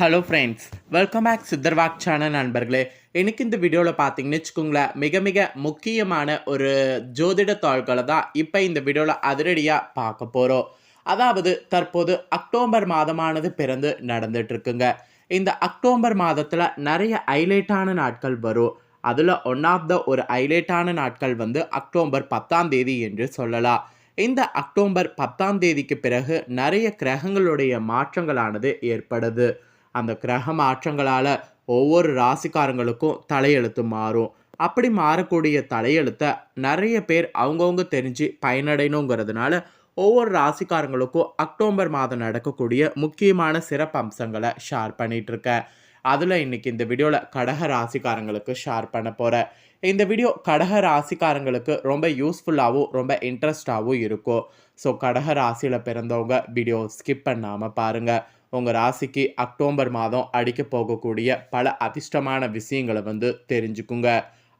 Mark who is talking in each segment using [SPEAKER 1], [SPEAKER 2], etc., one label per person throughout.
[SPEAKER 1] Hello friends welcome back சித்தர்வாக் channel நண்பர்களே. எனக்கு இந்த வீடியோவில் பார்த்தீங்கன்னு வச்சுக்கோங்களேன் மிக மிக முக்கியமான ஒரு ஜோதிட தாள்களை தான் இப்போ இந்த வீடியோவில் அதிரடியாக பார்க்க போகிறோம் அதாவது தற்போது அக்டோபர் மாதமானது பிறந்து நடந்துட்டுருக்குங்க இந்த அக்டோபர் மாதத்தில் நிறைய ஹைலைட்டான நாட்கள் வரும். அதில் ஒன் ஆஃப் த ஒரு ஹைலைட்டான நாட்கள் வந்து அக்டோபர் பத்தாம் தேதி என்று சொல்லலாம். இந்த அக்டோபர் பத்தாம் தேதிக்கு பிறகு நிறைய கிரகங்களுடைய மாற்றங்களானது ஏற்படுது. அந்த கிரக மாற்றங்களால் ஒவ்வொரு ராசிக்காரங்களுக்கும் தலையெழுத்து மாறும். அப்படி மாறக்கூடிய தலையெழுத்தை நிறைய பேர் அவங்கவுங்க தெரிஞ்சு பயனடையணுங்கிறதுனால ஒவ்வொரு ராசிக்காரங்களுக்கும் அக்டோபர் மாதம் நடக்கக்கூடிய முக்கியமான சிறப்பு அம்சங்களை ஷேர் பண்ணிகிட்ருக்கேன் அதில் இன்னைக்கு இந்த வீடியோவில் கடக ராசிக்காரங்களுக்கு ஷேர் பண்ண போகிறேன் இந்த வீடியோ கடக ராசிக்காரங்களுக்கு ரொம்ப யூஸ்ஃபுல்லாகவும் ரொம்ப இன்ட்ரெஸ்டாகவும் இருக்கும். ஸோ கடக ராசியில் பிறந்தவங்க வீடியோ ஸ்கிப் பண்ணாமல் பாருங்கள் உங்கள் ராசிக்கு அக்டோபர் மாதம் அடிக்க போகக்கூடிய பல அதிர்ஷ்டமான விஷயங்களை வந்து தெரிஞ்சுக்குங்க.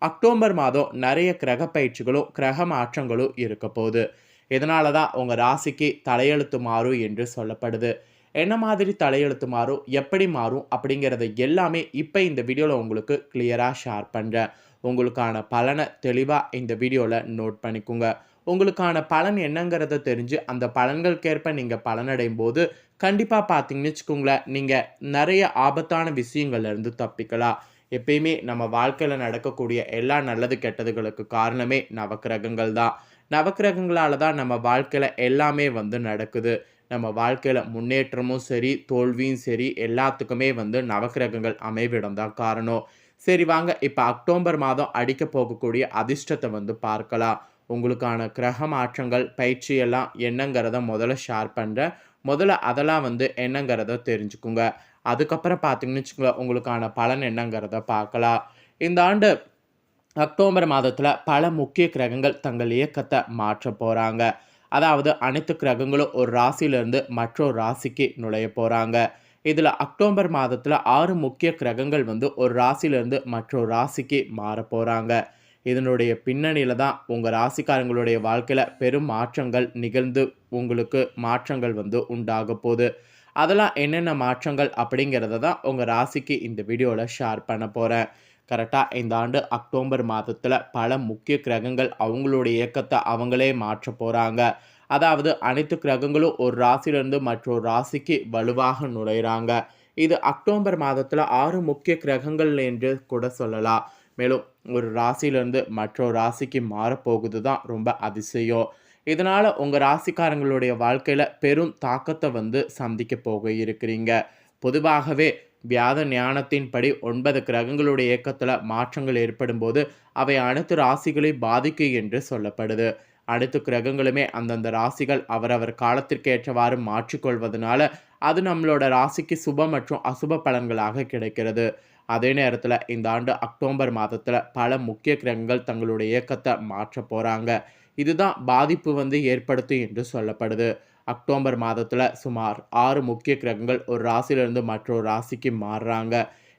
[SPEAKER 1] அக்டோபர் மாதம் நிறைய கிரக பயிற்சிகளும் கிரக மாற்றங்களும் இருக்க போகுது. இதனால தான் உங்கள் ராசிக்கு தலையெழுத்து மாறும் என்று சொல்லப்படுது. என்ன மாதிரி தலையெழுத்து மாறும் எப்படி மாறும் அப்படிங்கிறத எல்லாமே இப்போ இந்த வீடியோவில் உங்களுக்கு கிளியராக ஷேர் பண்ணுறேன் உங்களுக்கான பலனை தெளிவாக இந்த வீடியோவில் நோட் பண்ணிக்கோங்க. உங்களுக்கான பலன் என்னங்கிறத தெரிஞ்சு அந்த பலன்களுக்கேற்ப நீங்கள் பலனடையும் போது கண்டிப்பாக பார்த்தீங்கன்னு வச்சுக்கோங்களேன் நீங்கள் நிறைய ஆபத்தான விஷயங்கள்லேருந்து தப்பிக்கலாம். எப்பயுமே நம்ம வாழ்க்கையில் நடக்கக்கூடிய எல்லா நல்லது கெட்டதுகளுக்கு காரணமே நவக்கிரகங்கள் தான். நவக்கிரகங்களால் தான் நம்ம வாழ்க்கையில் எல்லாமே வந்து நடக்குது. நம்ம வாழ்க்கையில் முன்னேற்றமும் சரி தோல்வியும் சரி எல்லாத்துக்குமே வந்து நவக்கிரகங்கள் அமைவிடம் தான் காரணம். சரி வாங்க இப்போ அக்டோபர் மாதம் அடிக்க போகக்கூடிய அதிர்ஷ்டத்தை வந்து பார்க்கலாம். உங்களுக்கான கிரக மாற்றங்கள் பயிற்சி எல்லாம் என்னங்கிறத முதல்ல ஷேர் பண்ணுறேன் முதல்ல அதெல்லாம் வந்து என்னங்கிறத தெரிஞ்சுக்குங்க. அதுக்கப்புறம் பார்த்தீங்கன்னு வச்சுக்கோங்க உங்களுக்கான பலன் என்னங்கிறத பார்க்கலாம். இந்த ஆண்டு அக்டோபர் மாதத்தில் பல முக்கிய கிரகங்கள் தங்கள் இயக்கத்தை மாற்ற போகிறாங்க அதாவது அனைத்து கிரகங்களும் ஒரு ராசியிலேருந்து மற்றொரு ராசிக்கு நுழைய போகிறாங்க இதில் அக்டோபர் மாதத்தில் ஆறு முக்கிய கிரகங்கள் வந்து ஒரு ராசியிலேருந்து மற்றொரு ராசிக்கு மாற போகிறாங்க இதனுடைய பின்னணியில் தான் உங்கள் ராசிக்காரங்களுடைய வாழ்க்கையில் பெரும் மாற்றங்கள் நிகழ்ந்து உங்களுக்கு மாற்றங்கள் வந்து உண்டாக போகுது. அதெல்லாம் என்னென்ன மாற்றங்கள் அப்படிங்கிறத தான் உங்கள் ராசிக்கு இந்த வீடியோவில் ஷேர் பண்ண போகிறேன் கரெக்டாக இந்த ஆண்டு அக்டோபர் மாதத்தில் பல முக்கிய கிரகங்கள் அவங்களுடைய இயக்கத்தை அவங்களே மாற்ற போகிறாங்க அதாவது அனைத்து கிரகங்களும் ஒரு ராசியிலிருந்து மற்றொரு ராசிக்கு வலுவாக நுழையிறாங்க. இது அக்டோபர் மாதத்தில் ஆறு முக்கிய கிரகங்கள் என்று கூட சொல்லலாம். மேலும் ஒரு ராசியிலேருந்து மற்றொரு ராசிக்கு மாறப்போகுது தான் ரொம்ப அதிசயம். இதனால் உங்கள் ராசிக்காரங்களுடைய வாழ்க்கையில் பெரும் தாக்கத்தை வந்து சந்திக்க போக இருக்கிறீங்க பொதுவாகவே வியாத ஞானத்தின்படி ஒன்பது கிரகங்களுடைய இயக்கத்தில் மாற்றங்கள் ஏற்படும் போது அவை அனைத்து ராசிகளை பாதிக்கும் என்று சொல்லப்படுது. அனைத்து கிரகங்களுமே அந்தந்த ராசிகள் அவரவர் காலத்திற்கு ஏற்றவாறு மாற்றிக்கொள்வதனால அது நம்மளோட ராசிக்கு சுப மற்றும் அசுப பலன்களாக கிடைக்கிறது. அதே நேரத்தில் இந்த ஆண்டு அக்டோபர் மாதத்தில் பல முக்கிய கிரகங்கள் தங்களுடைய இயக்கத்தை மாற்ற போகிறாங்க இதுதான் பாதிப்பு வந்து ஏற்படுத்தும் என்று சொல்லப்படுது. அக்டோபர் மாதத்தில் சுமார் ஆறு முக்கிய கிரகங்கள் ஒரு ராசியிலிருந்து மற்றொரு ராசிக்கு மாறுறாங்க.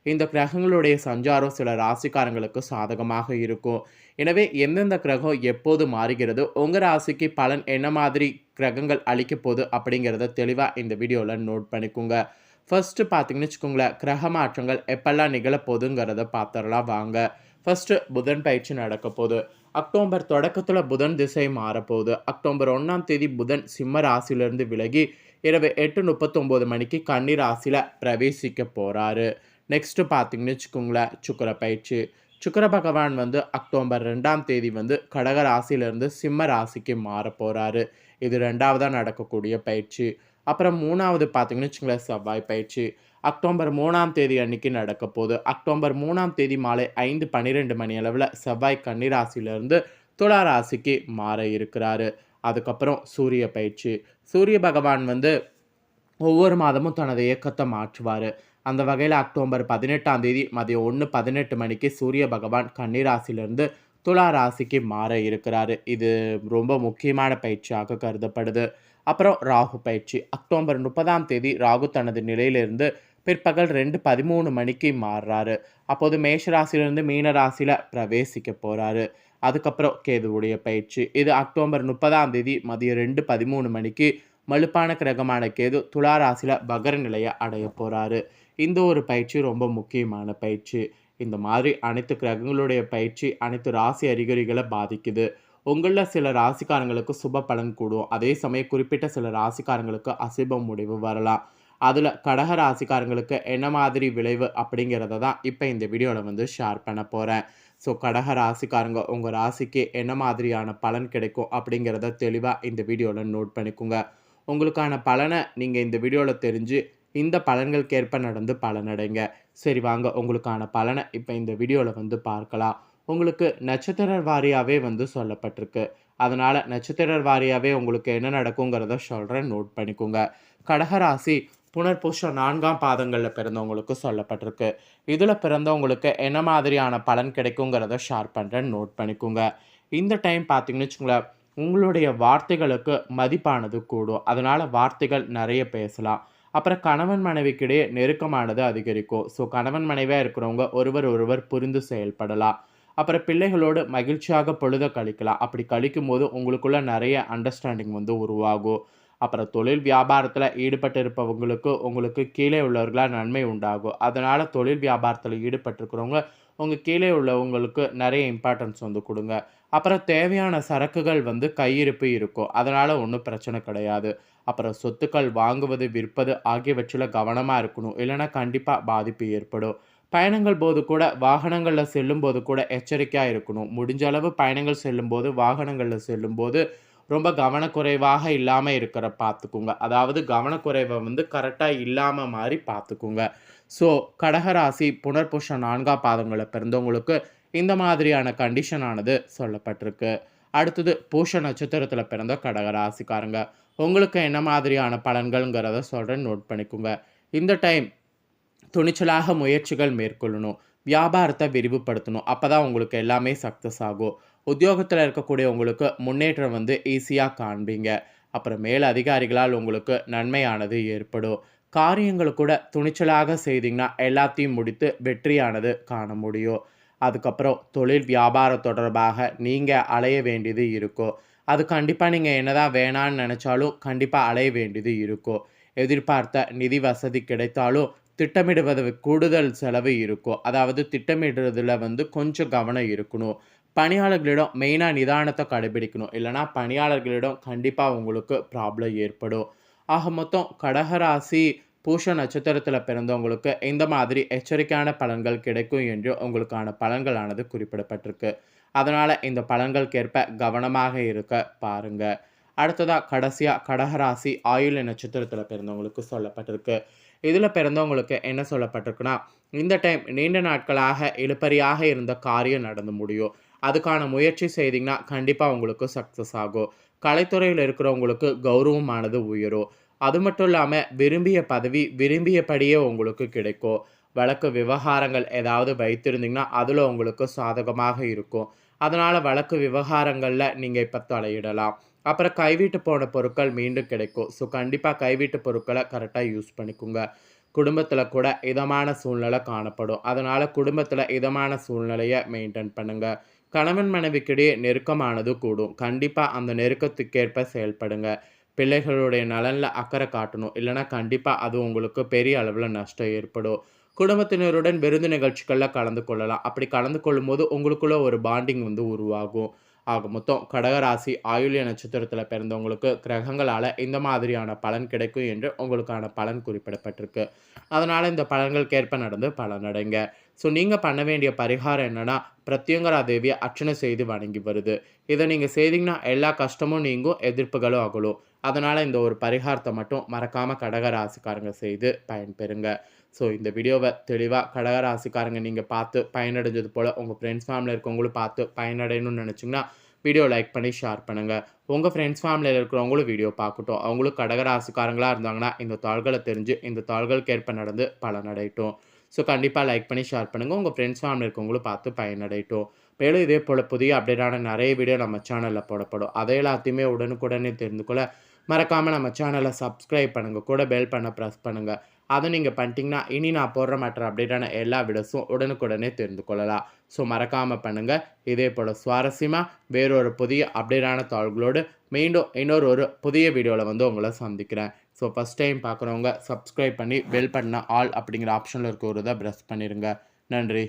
[SPEAKER 1] இந்த கிரகங்களுடைய சஞ்சாரம் சில ராசிக்காரங்களுக்கு சாதகமாக இருக்கும். எனவே எந்தெந்த கிரகம் எப்போது மாறுகிறது உங்கள் ராசிக்கு பலன் என்ன மாதிரி கிரகங்கள் அளிக்க போகுது அப்படிங்கிறத தெளிவாக இந்த வீடியோவில் நோட் பண்ணிக்கோங்க. ஃபர்ஸ்ட்டு பார்த்தீங்கன்னு வச்சுக்கோங்களேன் கிரக மாற்றங்கள் எப்பெல்லாம் நிகழப்போகுதுங்கிறத பார்த்துடலாம் வாங்க. ஃபர்ஸ்ட்டு புதன் பயிற்சி நடக்க போகுது. அக்டோபர் தொடக்கத்தில் புதன் திசை மாறப்போகுது. அக்டோபர் ஒன்றாம் தேதி புதன் சிம்ம ராசியிலிருந்து விலகி இரவு எட்டு முப்பத்தொம்போது மணிக்கு கன்னி ராசியில் பிரவேசிக்க போகிறாரு நெக்ஸ்ட்டு பார்த்தீங்கன்னு வச்சுக்கோங்களேன் சுக்கர பயிற்சி. சுக்கர பகவான் வந்து அக்டோபர் ரெண்டாம் தேதி வந்து கடக ராசியிலிருந்து சிம்ம ராசிக்கு மாற போகிறாரு இது ரெண்டாவதாக நடக்கக்கூடிய பயிற்சி. அப்புறம் மூணாவது பார்த்தீங்கன்னு வச்சுங்களேன் செவ்வாய் பயிற்சி அக்டோபர் மூணாம் தேதி அன்னைக்கு நடக்க போகுது. அக்டோபர் மூணாம் தேதி மாலை ஐந்து பன்னிரெண்டு மணி அளவில் செவ்வாய் கன்னிராசியிலிருந்து துலா ராசிக்கு மாற இருக்கிறாரு. அதுக்கப்புறம் சூரிய பயிற்சி. சூரிய பகவான் வந்து ஒவ்வொரு மாதமும் தனது இயக்கத்தை மாற்றுவார். அந்த வகையில் அக்டோபர் பதினெட்டாம் தேதி மதியம் ஒன்று பதினெட்டு மணிக்கு சூரிய பகவான் கன்னிராசிலிருந்து துலா ராசிக்கு மாற இருக்கிறாரு. இது ரொம்ப முக்கியமான பயிற்சியாக கருதப்படுது. அப்புறம் ராகு பயிற்சி. அக்டோபர் முப்பதாம் தேதி ராகு தனது நிலையிலிருந்து பிற்பகல் ரெண்டு பதிமூணு மணிக்கு மாறுறாரு. அப்போது மேஷராசிலிருந்து மீனராசியில் பிரவேசிக்க போகிறாரு அதுக்கப்புறம் கேதுவுடைய பயிற்சி. இது அக்டோபர் முப்பதாம் தேதி மதியம் ரெண்டு பதிமூணு மணிக்கு மலுப்பான கிரகமான கேது துலா ராசியில் பகர நிலையை அடைய போகிறாரு இந்த ஒரு பயிற்சி ரொம்ப முக்கியமான பயிற்சி. இந்த மாதிரி அனைத்து கிரகங்களுடைய பயிற்சி அனைத்து ராசி அறிகுறிகளை பாதிக்குது. உங்களில் சில ராசிக்காரங்களுக்கு சுப பலன் கூடும். அதே சமயம் குறிப்பிட்ட சில ராசிக்காரங்களுக்கு அசுப முடிவு வரலாம். அதில் கடக ராசிக்காரங்களுக்கு என்ன மாதிரி விளைவு அப்படிங்கிறத தான் இப்போ இந்த வீடியோவில் வந்து ஷேர் பண்ண போகிறேன் ஸோ கடக ராசிக்காரங்க உங்கள் ராசிக்கு என்ன மாதிரியான பலன் கிடைக்கும் அப்படிங்கிறத தெளிவாக இந்த வீடியோவில் நோட் பண்ணிக்கோங்க. உங்களுக்கான பலனை நீங்கள் இந்த வீடியோவில் தெரிஞ்சு இந்த பலன்களுக்கேற்ப நடந்து பலனடைங்க. சரி வாங்க உங்களுக்கான பலனை இப்போ இந்த வீடியோவில் வந்து பார்க்கலாம். உங்களுக்கு நட்சத்திர வாரியாகவே வந்து சொல்லப்பட்டிருக்கு. அதனால் நட்சத்திர வாரியாகவே உங்களுக்கு என்ன நடக்குங்கிறத சொல்கிறேன் நோட் பண்ணிக்கோங்க. கடகராசி புனர்பூஷம் நான்காம் பாதங்களில் பிறந்தவங்களுக்கு சொல்லப்பட்டிருக்கு. இதில் பிறந்தவங்களுக்கு என்ன மாதிரியான பலன் கிடைக்குங்கிறத ஷேர் பண்ணுறேன் நோட் பண்ணிக்கோங்க. இந்த டைம் பார்த்தீங்கன்னு வச்சுங்களேன் உங்களுடைய வார்த்தைகளுக்கு மதிப்பானது கூடும். அதனால் வார்த்தைகள் நிறைய பேசலாம். அப்புறம் கணவன் மனைவிக்கிடையே நெருக்கமானது அதிகரிக்கும். ஸோ கணவன் மனைவியாக இருக்கிறவங்க ஒருவர் ஒருவர் புரிந்து செயல்படலாம். அப்புறம் பிள்ளைகளோடு மகிழ்ச்சியாக பொழுத கழிக்கலாம். அப்படி கழிக்கும் போது உங்களுக்குள்ள நிறைய அண்டர்ஸ்டாண்டிங் வந்து உருவாகும். அப்புறம் தொழில் வியாபாரத்தில் ஈடுபட்டு இருப்பவங்களுக்கு உங்களுக்கு கீழே உள்ளவர்களாக நன்மை உண்டாகும். அதனால் தொழில் வியாபாரத்தில் ஈடுபட்டிருக்கிறவங்க உங்கள் கீழே உள்ளவங்களுக்கு நிறைய இம்பார்ட்டன்ஸ் வந்து கொடுங்க. அப்புறம் தேவையான சரக்குகள் வந்து கையிருப்பு இருக்கும். அதனால் ஒன்றும் பிரச்சனை கிடையாது. அப்புறம் சொத்துக்கள் வாங்குவது விற்பது ஆகியவற்றில் கவனமாக இருக்கணும். இல்லைன்னா கண்டிப்பாக பாதிப்பு ஏற்படும். பயணங்கள் போது கூட வாகனங்களில் செல்லும்போது கூட எச்சரிக்கையாக இருக்கணும். முடிஞ்ச அளவு பயணங்கள் செல்லும்போது வாகனங்களில் செல்லும்போது ரொம்ப கவனக்குறைவாக இல்லாமல் இருக்கிற பார்த்துக்குங்க அதாவது கவனக்குறைவை வந்து கரெக்டாக இல்லாமல் மாதிரி பார்த்துக்குங்க ஸோ கடகராசி புனர்புஷ நான்காம் பாதங்களை பிறந்தவங்களுக்கு இந்த மாதிரியான கண்டிஷனானது சொல்லப்பட்டிருக்கு. அடுத்தது பூஷ நட்சத்திரத்தில் பிறந்த கடகராசிக்காரங்க. உங்களுக்கு என்ன மாதிரியான பலன்கள்ங்கிறத சொல்கிறேன் நோட் பண்ணிக்கோங்க. இந்த டைம் துணிச்சலாக முயற்சிகள் மேற்கொள்ளணும். வியாபாரத்தை விரிவுபடுத்தணும். அப்போ தான் உங்களுக்கு எல்லாமே சக்ஸஸ் ஆகும். உத்தியோகத்தில் இருக்கக்கூடிய உங்களுக்கு முன்னேற்றம் வந்து ஈஸியாக காண்பீங்க. அப்புறம் மேல் அதிகாரிகளால் உங்களுக்கு நன்மையானது ஏற்படும். காரியங்கள் கூட துணிச்சலாக செய்தீங்கன்னா எல்லாத்தையும் முடித்து வெற்றியானது காண முடியும். அதுக்கப்புறம் தொழில் வியாபாரம் தொடர்பாக நீங்கள் அலைய வேண்டியது இருக்கும். அது கண்டிப்பாக நீங்கள் என்னதான் வேணான்னு நினச்சாலும் கண்டிப்பாக அலைய வேண்டியது இருக்கும். எதிர்பார்த்த நிதி வசதி கிடைத்தாலும் திட்டமிடுவது கூடுதல் செலவு இருக்கும் அதாவது திட்டமிடுறதுல வந்து கொஞ்சம் கவனம் இருக்கணும். பணியாளர்களிடம் மெயினாக நிதானத்தை கடைபிடிக்கணும். இல்லைனா பணியாளர்களிடம் கண்டிப்பாக உங்களுக்கு ப்ராப்ளம் ஏற்படும். ஆக மொத்தம் கடகராசி பூஷ நட்சத்திரத்தில் பிறந்தவங்களுக்கு இந்த மாதிரி எச்சரிக்கையான பலன்கள் கிடைக்கும் என்று உங்களுக்கான பலன்களானது குறிப்பிடப்பட்டிருக்கு. அதனால் இந்த பலன்களுக்கேற்ப கவனமாக இருக்க பாருங்கள் அடுத்ததாக கடைசியாக கடகராசி ஆயுள நட்சத்திரத்தில் பிறந்தவங்களுக்கு சொல்லப்பட்டிருக்கு. இதில் பிறந்தவங்களுக்கு என்ன சொல்லப்பட்டிருக்குன்னா இந்த டைம் நீண்ட நாட்களாக இழுப்பறியாக இருந்த காரியம் நடந்து முடியும். அதுக்கான முயற்சி செய்தீங்கன்னா கண்டிப்பாக உங்களுக்கு சக்ஸஸ் ஆகும். கலைத்துறையில் இருக்கிறவங்களுக்கு கௌரவமானது உயரும். அது மட்டும் இல்லாமல் விரும்பிய பதவி விரும்பியபடியே உங்களுக்கு கிடைக்கும். வழக்கு விவகாரங்கள் ஏதாவது வைத்திருந்தீங்கன்னா அதில் உங்களுக்கு சாதகமாக இருக்கும். அதனால் வழக்கு விவகாரங்களில் நீங்கள் இப்போ தலையிடலாம். அப்புறம் கைவிட்டு போன பொருட்கள் மீண்டும் கிடைக்கும். ஸோ கண்டிப்பாக கைவிட்டு பொருட்களை கரெக்டாக யூஸ் பண்ணிக்கோங்க. குடும்பத்தில் கூட இதமான சூழ்நிலை காணப்படும். அதனால் குடும்பத்தில் இதமான சூழ்நிலையை மெயின்டைன் பண்ணுங்கள் கணவன் மனைவிக்கிடையே நெருக்கமானது கூடும். கண்டிப்பாக அந்த நெருக்கத்துக்கேற்ப செயல்படுங்க. பிள்ளைகளுடைய நலனில் அக்கறை காட்டணும். இல்லைனா கண்டிப்பாக அது உங்களுக்கு பெரிய அளவில் நஷ்டம் ஏற்படும். குடும்பத்தினருடன் விருந்து நிகழ்ச்சிகளில் கலந்து கொள்ளலாம். அப்படி கலந்து கொள்ளும்போது உங்களுக்குள்ள ஒரு பாண்டிங் வந்து உருவாகும். ஆக மொத்தம் கடகராசி ஆயுள்ய நட்சத்திரத்தில் பிறந்தவங்களுக்கு கிரகங்களால் இந்த மாதிரியான பலன் கிடைக்கும் என்று உங்களுக்கான பலன் குறிப்பிடப்பட்டிருக்கு. அதனால் இந்த பலன்களுக்கேற்ப நடந்து பலனடைங்க ஸோ நீங்கள் பண்ண வேண்டிய பரிகாரம் என்னென்னா பிரத்யங்கரா தேவியை அர்ச்சனை செய்து வணங்கி வருது. இதை நீங்கள் செய்தீங்கன்னா எல்லா கஷ்டமும் நீங்கும் எதிர்ப்புகளும் அகலும். அதனால் இந்த ஒரு பரிகாரத்தை மட்டும் மறக்காமல் கடகராசிக்காரங்க செய்து பயன்பெறுங்க. ஸோ இந்த வீடியோவை தெளிவாக கடகராசிக்காரங்க நீங்கள் பார்த்து பயனடைஞ்சது போல் உங்கள் ஃப்ரெண்ட்ஸ் ஃபேமிலியில் இருக்கவங்களும் பார்த்து பயனடையணும்னு நினச்சிங்கன்னா வீடியோ லைக் பண்ணி ஷேர் பண்ணுங்கள் உங்கள் ஃப்ரெண்ட்ஸ் ஃபேமிலியில் இருக்கிறவங்களும் வீடியோ பார்க்கட்டும். அவங்களும் கடகராசிக்காரங்களாக இருந்தாங்கன்னா இந்த தாள்களை தெரிஞ்சு இந்த தாள்களுக்கேற்ப நடந்து பலனடையட்டும். ஸோ கண்டிப்பாக லைக் பண்ணி ஷேர் பண்ணுங்கள் உங்கள் ஃப்ரெண்ட்ஸ் ஃபேமிலி இருக்கவங்களும் பார்த்து பயனடையட்டும். மேலும் இதே போல் புதிய அப்டேட்டான நிறைய வீடியோ நம்ம சேனலில் போடப்படும். அதை எல்லாத்தையுமே உடனுக்குடனே தெரிந்து கொள்ள மறக்காமல் நம்ம சேனலை சப்ஸ்கிரைப் பண்ணுங்கள் கூட பெல் பண்ண ப்ரெஸ் பண்ணுங்கள் அதை நீங்கள் பண்ணிட்டீங்கன்னா இனி நான் போடுற மற்ற அப்டேட்டான எல்லா வீடியோஸும் உடனுக்குடனே தெரிந்து கொள்ளலாம். ஸோ மறக்காமல் பண்ணுங்கள் இதே போல் சுவாரஸ்யமாக வேறொரு புதிய அப்டேட்டான தாள்களோடு மீண்டும் இன்னொரு ஒரு புதிய வீடியோவில் வந்து உங்களை சந்திக்கிறேன். ஸோ ஃபஸ்ட் டைம் பார்க்குறவங்க சப்ஸ்கிரைப் பண்ணி பெல் பண்ண ஆல் அப்படிங்கிற ஆப்ஷனில் இருக்க ஒரு இதை ப்ரெஸ் பண்ணிடுங்க. நன்றி.